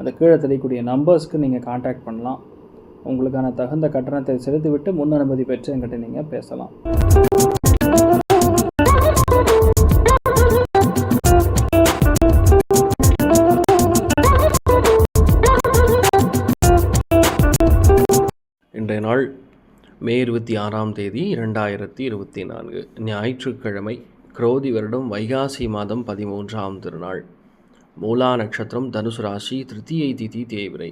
அந்த கீழே தெரியக்கூடிய நம்பர்ஸ்க்கு நீங்கள் காண்டாக்ட் பண்ணலாம். உங்களுக்கான தகுந்த கட்டணத்தை செலுத்திவிட்டு முன் அனுமதி பெற்று என்கிட்ட நீங்கள் பேசலாம். இன்றைய நாள் மே இருபத்தி ஆறாம் தேதி இரண்டாயிரத்தி இருபத்தி நான்கு. ஞாயிற்றுக்கிழமை குரோதி வருடம் வைகாசி மாதம் பதிமூன்றாம் திருநாள். மூலா நட்சத்திரம் தனுசு ராசி திருத்தியை திதி தேய்விரை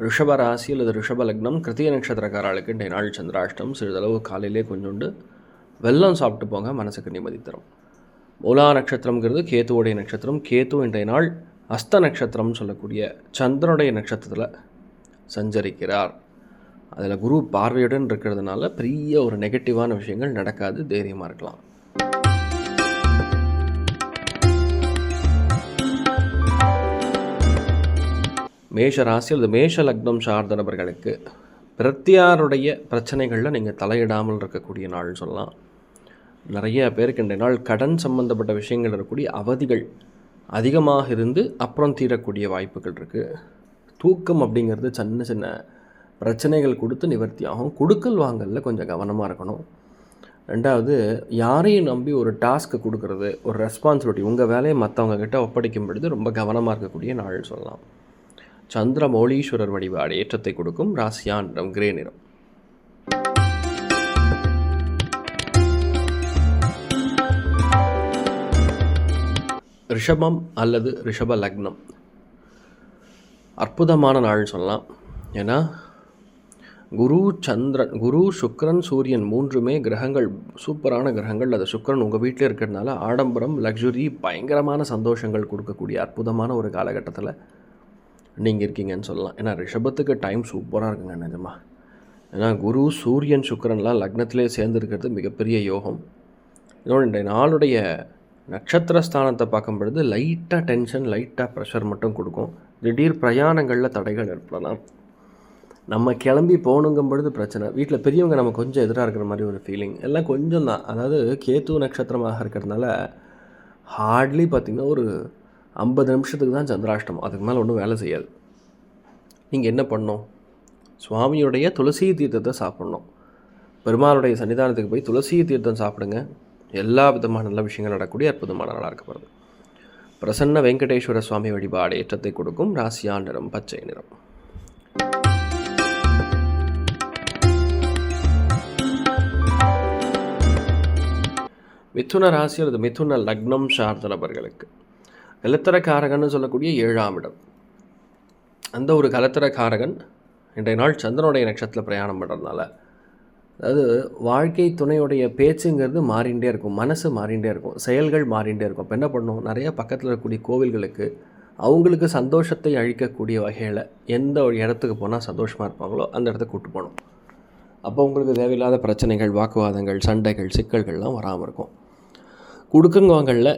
ரிஷப ராசி அல்லது ரிஷப லக்னம் கிருத்திய நட்சத்திரக்காரர்களுக்கு இன்றைய நாள் சந்திராஷ்டம். சிறிதளவு காலையிலே கொஞ்சோண்டு வெல்லம் சாப்பிட்டு போங்க மனசுக்கு நிம்மதி தரும். மூலா நட்சத்திரம்ங்கிறது கேத்துவோடைய நட்சத்திரம். கேத்து இன்றைய நாள் அஸ்த நட்சத்திரம்னு சொல்லக்கூடிய சந்திரனுடைய நட்சத்திரத்தில் சஞ்சரிக்கிறார். அதில் குரு பார்வையுடன் இருக்கிறதுனால பெரிய ஒரு நெகட்டிவான விஷயங்கள் நடக்காது தைரியமாக இருக்கலாம். மேஷ ராசி அல்லது மேஷ லக்னம் சார்ந்த நபர்களுக்கு பிரத்தியாருடைய பிரச்சனைகளில் நீங்கள் தலையிடாமல் இருக்கக்கூடிய நாள்னு சொல்லலாம். நிறைய பேருக்கு இன்றைய நாள் கடன் சம்பந்தப்பட்ட விஷயங்கள் இருக்கக்கூடிய அவதிகள் அதிகமாக இருந்து அப்புறம் தீரக்கூடிய வாய்ப்புகள் இருக்குது தூக்கம் அப்படிங்கிறது சின்ன சின்ன பிரச்சனைகள் கொடுத்து நிவர்த்தி ஆகும். கொடுக்கல் வாங்கலில் கொஞ்சம் கவனமாக இருக்கணும். ரெண்டாவது யாரையும் நம்பி ஒரு டாஸ்க்கு கொடுக்கறது ஒரு ரெஸ்பான்சிபிலிட்டி உங்கள் வேலையை மற்றவங்க கிட்ட ஒப்படைக்கும் பொழுது ரொம்ப கவனமாக இருக்கக்கூடிய நாள் சொல்லலாம். சந்திர மௌலீஸ்வரர் வழிபாடு ஏற்றத்தை கொடுக்கும் ராசியான் நிறம் கிரே நிறம். ரிஷபம் அல்லது ரிஷப லக்னம். அற்புதமான நாள்னு சொல்லலாம். ஏன்னா குரு சந்திரன் குரு சுக்ரன் சூரியன் மூன்றுமே கிரகங்கள் சூப்பரான கிரகங்கள். அது சுக்ரன் உங்கள் வீட்டில் இருக்கிறதுனால ஆடம்பரம் லக்ஸுரி பயங்கரமான சந்தோஷங்கள் கொடுக்கக்கூடிய அற்புதமான ஒரு காலகட்டத்தில் நீங்கள் இருக்கீங்கன்னு சொல்லலாம். ஏன்னா ரிஷபத்துக்கு டைம் சூப்பராக இருக்குங்க நிஜமா. ஏன்னா குரு சூரியன் சுக்கரன்லாம் லக்னத்திலே சேர்ந்துருக்கிறது மிகப்பெரிய யோகம். இன்னொன்று நாளுடைய நட்சத்திர ஸ்தானத்தை பார்க்கும் பொழுது லைட்டாக டென்ஷன் லைட்டாக ப்ரெஷர் மட்டும் கொடுக்கும். திடீர் பிரயாணங்களில் தடைகள் ஏற்படலாம். நம்ம கிளம்பி போகணுங்கும் பொழுது பிரச்சனை. வீட்டில் பெரியவங்க நம்ம கொஞ்சம் எதிராக இருக்கிற மாதிரி ஒரு ஃபீலிங் எல்லாம் கொஞ்சம் தான் அதாவது கேத்து நட்சத்திரமாக இருக்கிறதுனால ஹார்ட்லி பார்த்திங்கன்னா ஒரு ஐம்பது நிமிஷத்துக்கு தான் சந்திராஷ்டமம். அதுக்கு மேலே ஒன்றும் வேலை செய்யாது. நீங்கள் என்ன பண்ணோம் சுவாமியுடைய துளசி தீர்த்தத்தை சாப்பிட்ணும். பெருமாளுடைய சன்னிதானத்துக்கு போய் துளசி தீர்த்தம் சாப்பிடுங்க. எல்லா விதமான நல்ல விஷயங்கள் நடக்கக்கூடிய அற்புதமான நாளாக இருக்கப்படுது பிரசன்ன வெங்கடேஸ்வர சுவாமி வழிபாடு ஏற்றத்தை கொடுக்கும் ராசியா நிறம் பச்சை நிறம். மிதுன ராசி அல்லது மிதுன லக்னம் சார்ந்த நபர்களுக்கு. கலத்தரக்காரகன்னு சொல்லக்கூடிய ஏழாம் இடம். அந்த ஒரு கலத்தரக்காரகன் இன்றைய நாள் சந்திரனுடைய நட்சத்திரத்தில் பிரயாணம் பண்ணுறதுனால அதாவது வாழ்க்கை துணையுடைய பேச்சுங்கிறது மாறிண்டே இருக்கும் மனசு மாறிண்டே இருக்கும் செயல்கள் மாறிண்டே இருக்கும். இப்போ என்ன பண்ணும்? நிறைய பக்கத்தில் இருக்கக்கூடிய கோவில்களுக்கு அவங்களுக்கு சந்தோஷத்தை அழிக்கக்கூடிய வகையில் எந்த ஒரு இடத்துக்கு போனால் சந்தோஷமாக இருப்பாங்களோ அந்த இடத்துக்கு கூட்டு போகணும். அப்போ உங்களுக்கு தேவையில்லாத பிரச்சனைகள் வாக்குவாதங்கள் சண்டைகள் சிக்கல்கள்லாம் வராமல் இருக்கும். கொடுக்குங்கவங்களில்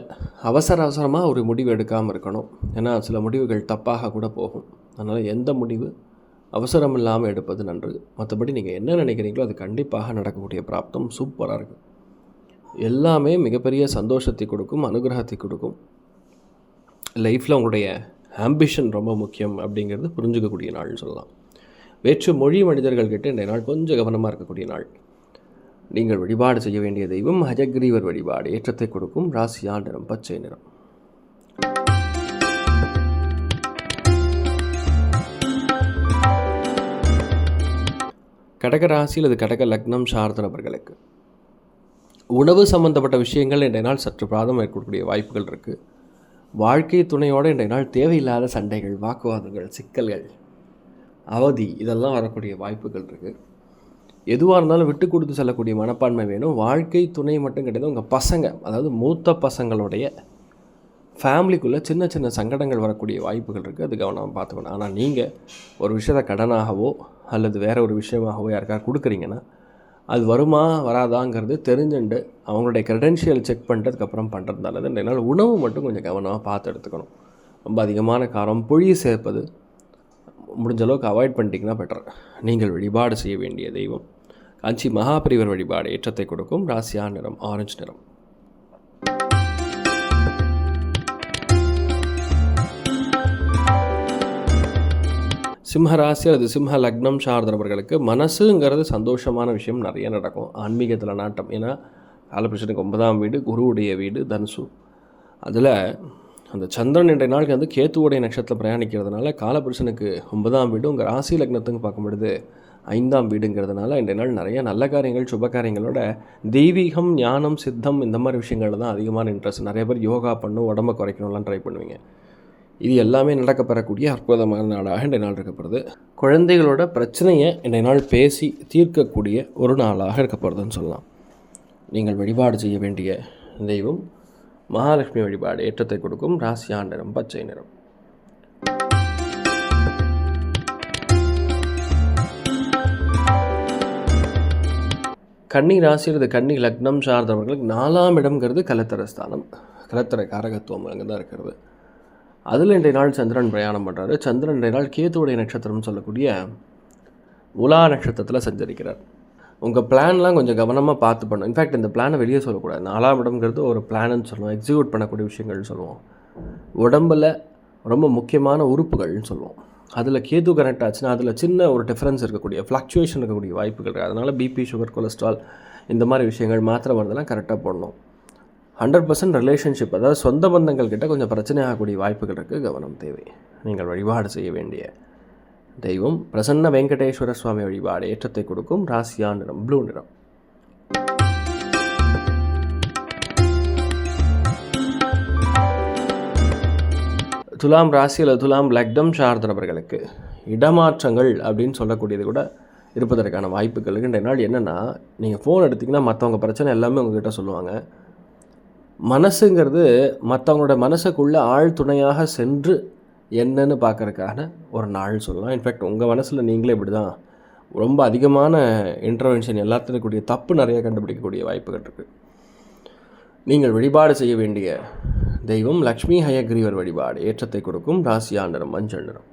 அவசர அவசரமாக ஒரு முடிவு எடுக்காமல் இருக்கணும். ஏன்னா சில முடிவுகள் தப்பாக கூட போகும். அதனால் எந்த முடிவு அவசரம் இல்லாமல் எடுப்பது நன்று மற்றபடி நீங்கள் என்ன நினைக்கிறீங்களோ அது கண்டிப்பாக நடக்கக்கூடிய பிராப்தம் சூப்பராக இருக்குது எல்லாமே மிகப்பெரிய சந்தோஷத்தை கொடுக்கும் அனுகிரகத்தை கொடுக்கும். லைஃப்பில் உங்களுடைய ஆம்பிஷன் ரொம்ப முக்கியம் அப்படிங்கிறது புரிஞ்சுக்கக்கூடிய நாள்னு சொல்லலாம். வேற்று மொழி மனிதர்கள்கிட்ட இந்த நாள் கொஞ்சம் கவனமாக இருக்கக்கூடிய நாள். நீங்கள் வழிபாடு செய்ய வேண்டிய தெய்வம் ஹஜக்ரீவர் வழிபாடு. ஏற்றத்தை கொடுக்கும் ராசியால் நிறம் பச்சை நிறம். கடக ராசி அல்லது கடக லக்னம் சார்ந்த நபர்களுக்கு. உணவு சம்பந்தப்பட்ட விஷயங்கள் இன்றைய நாள் சற்று பிராதம் ஏற்படக்கூடிய வாய்ப்புகள் இருக்குது வாழ்க்கை துணையோடு இன்றைய நாள் தேவையில்லாத சண்டைகள் வாக்குவாதங்கள் சிக்கல்கள் அவதி இதெல்லாம் வரக்கூடிய வாய்ப்புகள் இருக்குது எதுவாக இருந்தாலும் விட்டு கொடுத்து செல்லக்கூடிய மனப்பான்மை வேணும். வாழ்க்கை துணை மட்டும் கிடையாது. உங்கள் பசங்க அதாவது மூத்த பசங்களுடைய ஃபேமிலிக்குள்ளே சின்ன சின்ன சங்கடங்கள் வரக்கூடிய வாய்ப்புகள் இருக்குது அது கவனமாக பார்த்துக்கணும். ஆனால் நீங்கள் ஒரு விஷயத்தை கடனாகவோ அல்லது வேற ஒரு விஷயமாகவோ யாருக்காவது கொடுக்குறீங்கன்னா அது வருமா வராதாங்கிறது தெரிஞ்சுண்டு அவங்களுடைய க்ரெடென்ஷியல் செக் பண்ணுறதுக்கப்புறம் பண்ணுறது நல்லது. என்னால் உணவு மட்டும் கொஞ்சம் கவனமாக பார்த்து எடுத்துக்கணும். ரொம்ப அதிகமான காரம் புளி சேர்ப்பது முடிஞ்ச அளவுக்கு அவாய்ட் பண்ணிட்டீங்கன்னா பெட்டர் நீங்கள் வழிபாடு செய்ய வேண்டிய தெய்வம். காஞ்சி மகாபரிவர் வழிபாடு ஏற்றத்தை கொடுக்கும் ராசியா நிறம் ஆரஞ்சு நிறம். சிம்ம ராசி அல்லது சிம்ம லக்னம் சார்ந்தவர்களுக்கு மனசுங்கிறது சந்தோஷமான விஷயம். நிறைய நடக்கும். ஆன்மீகத்தில் நாட்டம். ஏன்னா காலபுருஷனுக்கு ஒன்பதாம் வீடு குருவுடைய வீடு தனுசு. அதில் அந்த சந்திரன் என்ற நாளுக்கு வந்து கேத்துவுடைய நட்சத்திரம் பிரயாணிக்கிறதுனால காலபுருஷனுக்கு ஒன்பதாம் வீடு உங்கள் ராசி லக்னத்துக்கு பார்க்க முடியுது ஐந்தாம் வீடுங்கிறதுனால இந்த நாள் நிறைய நல்ல காரியங்கள் சுப காரியங்களோட தெய்வீகம் ஞானம் சித்தம் இந்த மாதிரி விஷயங்கள் தான் அதிகமான இன்ட்ரெஸ்ட் நிறைய பேர் யோகா பண்ணும் உடம்ப குறைக்கணும்லாம் ட்ரை பண்ணுவீங்க. இது எல்லாமே நடக்கப்பெறக்கூடிய அற்புதமான நாளாக இன்றைய நாள் இருக்கப்படுது குழந்தைகளோட பிரச்சனையை இன்றைய நாள் பேசி தீர்க்கக்கூடிய ஒரு நாளாக இருக்கப்படுதுன்னு சொல்லலாம். நீங்கள் வழிபாடு செய்ய வேண்டிய தெய்வம் மகாலட்சுமி வழிபாடு ஏற்றத்தை கொடுக்கும் ராசியா நிறம் பச்சை நிறம். கன்னி ராசி அல்லது கன்னி லக்னம் சார்ந்தவர்களுக்கு நாலாம் இடம்ங்கிறது கலத்தர ஸ்தானம். கலத்தர காரகத்துவம் அங்கே தான் இருக்கிறது. அதில் இன்றைய நாள் சந்திரன் பிரயாணம் பண்ணுறாரு சந்திரன் இன்றைய நாள் கேத்துவுடைய நட்சத்திரம்னு சொல்லக்கூடிய உலா நட்சத்திரத்தில் சஞ்சரிக்கிறார். உங்கள் பிளான்லாம் கொஞ்சம் கவனமாக பார்த்து பண்ணணும். இன்ஃபேக்ட் இந்த பிளானை வெளியே சொல்லக்கூடாது. நாலாம் இடம்ங்கிறது ஒரு பிளான்னு சொல்லுவோம். எக்ஸிக்யூட் பண்ணக்கூடிய விஷயங்கள்னு சொல்லுவோம். உடம்பில் ரொம்ப முக்கியமான உறுப்புகள்னு சொல்லுவோம். அதில் கேது கனெக்ட் ஆச்சுன்னா அதில் சின்ன ஒரு டிஃப்ரென்ஸ் இருக்கக்கூடிய ஃப்ளக்சுவேஷன் இருக்கக்கூடிய வாய்ப்புகள் இருக்குது அதனால் பிபி சுகர் கொலஸ்ட்ரால் இந்த மாதிரி விஷயங்கள் மாத்திரை மருந்தெல்லாம் கரெக்டாக போடணும். ஹண்ட்ரட் பர்சன்ட் ரிலேஷன்ஷிப் அதாவது சொந்த பந்தங்கள் கிட்ட கொஞ்சம் பிரச்சனை ஆகக்கூடிய வாய்ப்புகள் இருக்குது கவனம் தேவை. நீங்கள் வழிபாடு செய்ய வேண்டிய தெய்வம். பிரசன்ன வெங்கடேஸ்வர சுவாமி வழிபாடு ஏற்றத்தை கொடுக்கும். ராசியா நிறம் ப்ளூ நிறம். துலாம் ராசி அல்லது துலாம் லக்னம் சார்ந்தவர்களுக்கு இடமாற்றங்கள் அப்படின்னு சொல்லக்கூடியது கூட இருப்பதற்கான வாய்ப்புகள் இன்றைய நாள் என்னென்னா நீங்கள் ஃபோன் எடுத்திங்கன்னா மற்றவங்க பிரச்சனை எல்லாமே உங்ககிட்ட சொல்லுவாங்க. மனசுங்கிறது மற்றவங்களோட மனசுக்குள்ளே ஆழ்துணையாக சென்று என்னன்னு பார்க்கறதுக்கான ஒரு நாள் சொல்லலாம். இன்ஃபேக்ட் உங்கள் மனசில் நீங்களே இப்படி தான் ரொம்ப அதிகமான இன்டர்வென்ஷன் எல்லாத்துலையும் கூடிய தப்பு நிறைய கண்டுபிடிக்கக்கூடிய வாய்ப்புகள் இருக்குது நீங்கள் வழிபாடு செய்ய வேண்டிய தெய்வம் லக்ஷ்மி ஹயக்ரீவர் வழிபாடு. ஏற்றத்தை கொடுக்கும் ராசியா நிறம் மஞ்சள் நிறம்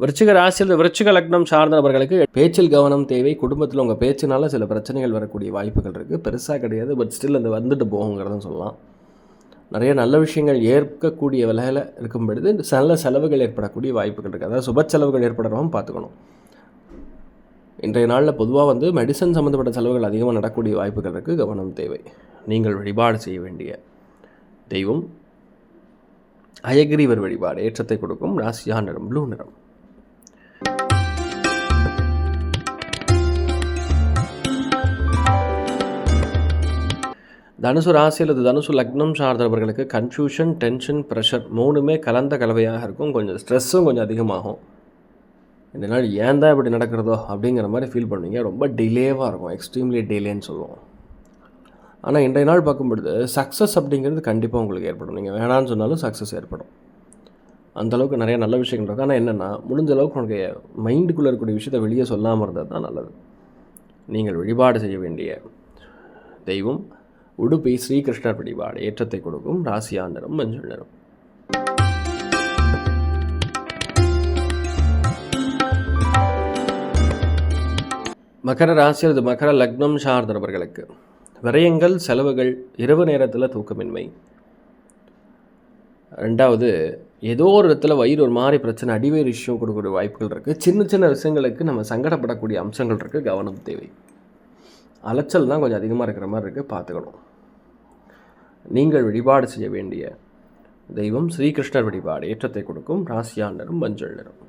விருச்சிக ராசியில் விருச்சிக லக்னம் சார்ந்தவர்களுக்கு பேச்சில் கவனம் தேவை. குடும்பத்தில் உங்கள் பேச்சினால சில பிரச்சனைகள் வரக்கூடிய வாய்ப்புகள் இருக்குது பெருசாக கிடையாது பட் ஸ்டில் அந்த வந்துட்டு போகுங்கிறதும் சொல்லலாம். நிறைய நல்ல விஷயங்கள் ஏற்கக்கூடிய விலையில் இருக்கும் பொழுது நல்ல செலவுகள் ஏற்படக்கூடிய வாய்ப்புகள் இருக்குது அதாவது சுப செலவுகள் ஏற்படுறவங்க பார்த்துக்கணும். இன்றைய நாளில் பொதுவாக வந்து மெடிசன் சம்மந்தப்பட்ட செலவுகள் அதிகமாக நடக்கக்கூடிய வாய்ப்புகள் இருக்குது கவனம் தேவை. நீங்கள் வழிபாடு செய்ய வேண்டிய தெய்வம் அயகிரிவர் வழிபாடு ஏற்றத்தை கொடுக்கும் ராசியா நிறம் ப்ளூ நிறம். தனுசு ராசி அல்லது தனுசு லக்னம் சார்ந்தவர்களுக்கு கன்ஃபியூஷன் டென்ஷன் ப்ரெஷர் மூணுமே கலந்த கலவையாக இருக்கும். கொஞ்சம் ஸ்ட்ரெஸ்ஸும் கொஞ்சம் அதிகமாகும். இந்த நாள் ஏன் தான் இப்படி நடக்கிறதோ அப்படிங்கிற மாதிரி ஃபீல் பண்ணுவீங்க. ரொம்ப டிலேவாக இருக்கும். எக்ஸ்ட்ரீம்லி டிலேன்னு சொல்லுவோம். ஆனால் இன்றைய நாள் பார்க்கும்பொழுது சக்ஸஸ் அப்படிங்கிறது கண்டிப்பாக உங்களுக்கு ஏற்படும். நீங்கள் வேணான்னு சொன்னாலும் சக்ஸஸ் ஏற்படும். அந்தளவுக்கு நிறைய நல்ல விஷயங்கள் இருக்கும் ஆனால் என்னென்னா முடிஞ்ச அளவுக்கு உங்களுடைய மைண்டுக்குள்ளே இருக்கக்கூடிய விஷயத்தை வெளியே சொல்லாமல் இருந்தது தான் நல்லது. நீங்கள் வழிபாடு செய்ய வேண்டிய தெய்வம் உடுப்பி ஸ்ரீகிருஷ்ணர் வழிபாடு ஏற்றத்தை கொடுக்கும் ராசியா நிறம் மஞ்சள் நிறம். மகர ராசி அல்லது மகர லக்னம் சார்ந்தவர்களுக்கு விரயங்கள் செலவுகள் இரவு நேரத்தில் தூக்கமின்மை. ரெண்டாவது ஏதோ ஒரு இடத்துல வயிறு ஒரு மாதிரி பிரச்சனை அடிவயிறு இஷ்யூ கொடுக்கக்கூடிய வாய்ப்புகள் இருக்குது சின்ன சின்ன விஷயங்களுக்கு நம்ம சங்கடப்படக்கூடிய அம்சங்கள் இருக்குது கவனம் தேவை. அலைச்சல் தான் கொஞ்சம் அதிகமாக இருக்கிற மாதிரி இருக்குது பார்த்துக்கணும். நீங்கள் வழிபாடு செய்ய வேண்டிய தெய்வம் ஸ்ரீகிருஷ்ணர் வழிபாடு ஏற்றத்தை கொடுக்கும் ராசியாண்டரும் மஞ்சள் நிறம்.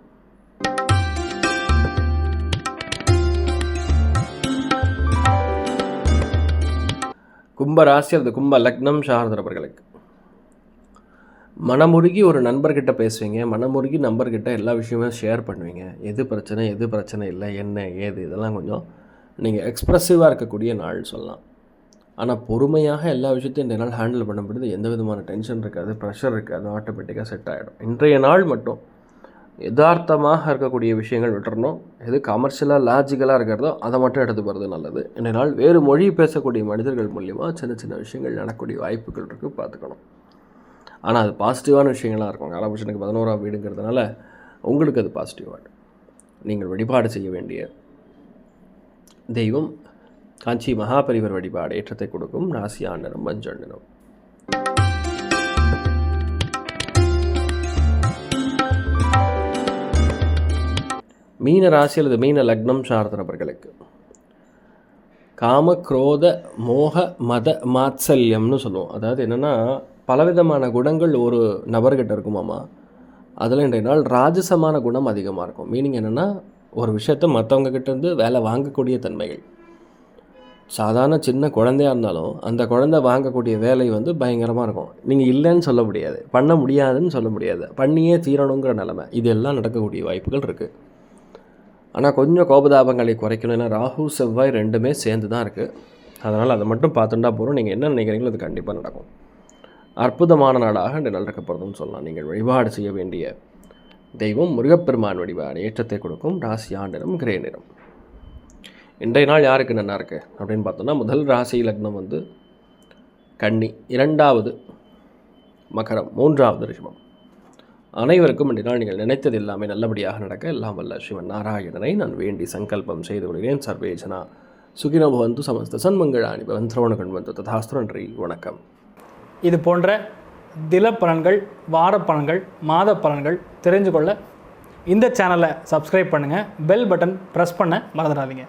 கும்ப ராசி அல்லது கும்ப லக்னம் சார்ந்தவர்களுக்கு. மனமுருகி ஒரு நண்பர்கிட்ட பேசுவீங்க மனமுருகி நண்பர்கிட்ட எல்லா விஷயமும் ஷேர் பண்ணுவீங்க. எது பிரச்சனை எது பிரச்சனை இல்லை என்ன ஏது இதெல்லாம் கொஞ்சம் நீங்கள் எக்ஸ்ப்ரெசிவாக இருக்கக்கூடிய நாள் சொல்லலாம். ஆனால் பொறுமையாக எல்லா விஷயத்தையும் இந்த நாள் ஹேண்டில் பண்ண முடியுது எந்த விதமான டென்ஷன் இருக்காது ப்ரெஷர் இருக்காது ஆட்டோமேட்டிக்காக செட் ஆகிடும் இன்றைய நாள் மட்டும் யதார்த்தமாக இருக்கக்கூடிய விஷயங்கள் விட்டுறணும். எது கமர்ஷியலாக லாஜிக்கலாக இருக்கிறதோ அதை மட்டும் எடுத்து போகிறது நல்லது. என்னால் வேறு மொழி பேசக்கூடிய மனிதர்கள் மூலிமா சின்ன சின்ன விஷயங்கள் நடக்கக்கூடிய வாய்ப்புகள் இருக்குது பார்த்துக்கணும். ஆனால் அது பாசிட்டிவான விஷயங்களாக இருக்கும். காலபுருஷனுக்கு பதினோராம் வீடுங்கிறதுனால உங்களுக்கு அது பாசிட்டிவாக நீங்கள் வழிபாடு செய்ய வேண்டிய தெய்வம் காஞ்சி மகாபரிவர் வழிபாடு ஏற்றத்தை கொடுக்கும் ராசி ஆண்டனும் மஞ்சள் மீன ராசி அல்லது மீன லக்னம் சார்ந்த நபர்களுக்கு காம குரோத மோக மத மாத்சல்யம்னு சொல்லுவோம். அதாவது என்னென்னா பலவிதமான குணங்கள் ஒரு நபர்கிட்ட இருக்குமாமா அதில் இன்றைய நாள் ராஜசமான குணம் அதிகமாக இருக்கும். மீனிங் என்னென்னா ஒரு விஷயத்தை மற்றவங்க கிட்டேருந்து வேலை வாங்கக்கூடிய தன்மைகள். சாதாரண சின்ன குழந்தையா இருந்தாலும் அந்த குழந்தை வாங்கக்கூடிய வேலை வந்து பயங்கரமாக இருக்கும். நீங்கள் இல்லைன்னு சொல்ல முடியாது. பண்ண முடியாதுன்னு சொல்ல முடியாது. பண்ணியே தீரணுங்கிற நிலமை. இது எல்லாம் நடக்கக்கூடிய வாய்ப்புகள் இருக்குது ஆனால் கொஞ்சம் கோபதாபங்களை குறைக்கணும். ஏன்னா ராகு செவ்வாய் ரெண்டுமே சேர்ந்து தான் இருக்குது அதனால் அதை மட்டும் பார்த்துட்டா போகிறோம் நீங்கள் என்ன நினைக்கிறீங்களோ அது கண்டிப்பாக நடக்கும். அற்புதமான நாளாக இந்த நாள் இருக்கப்படுதுன்னு சொல்லலாம். நீங்கள் வழிபாடு செய்ய வேண்டிய தெய்வம் முருகப்பெருமான் வழிபாடு ஏற்றத்தை கொடுக்கும். ராசி ஆண்டினம் கிரே நிறம். இன்றைய நாள் யாருக்கு நல்லா இருக்குது அப்படின்னு பார்த்தோம்னா முதல் ராசி லக்னம் வந்து கன்னி. இரண்டாவது மகரம். மூன்றாவது ரிஷபம். அனைவருக்கும் இன்றைய நீங்கள் நினைத்தது எல்லாமே நல்லபடியாக நடக்க. எல்லாம் வல்ல சிவன் நாராயணனை நான் வேண்டி சங்கல்பம் செய்து கொள்கிறேன். சர்வேஜனா சுகினோ பவந்து சமஸ்த சன்மங்களாணி பவன் திரவணகன் வந்து ததாஸ்து நன்றி வணக்கம். இது போன்ற தில பலன்கள் வார பலன்கள் மாத பலன்கள் தெரிஞ்சு கொள்ள இந்த சேனலை சப்ஸ்கிரைப் பண்ணுங்கள் பெல் பட்டன் ப்ரெஸ் பண்ண மறந்துடாதீங்க.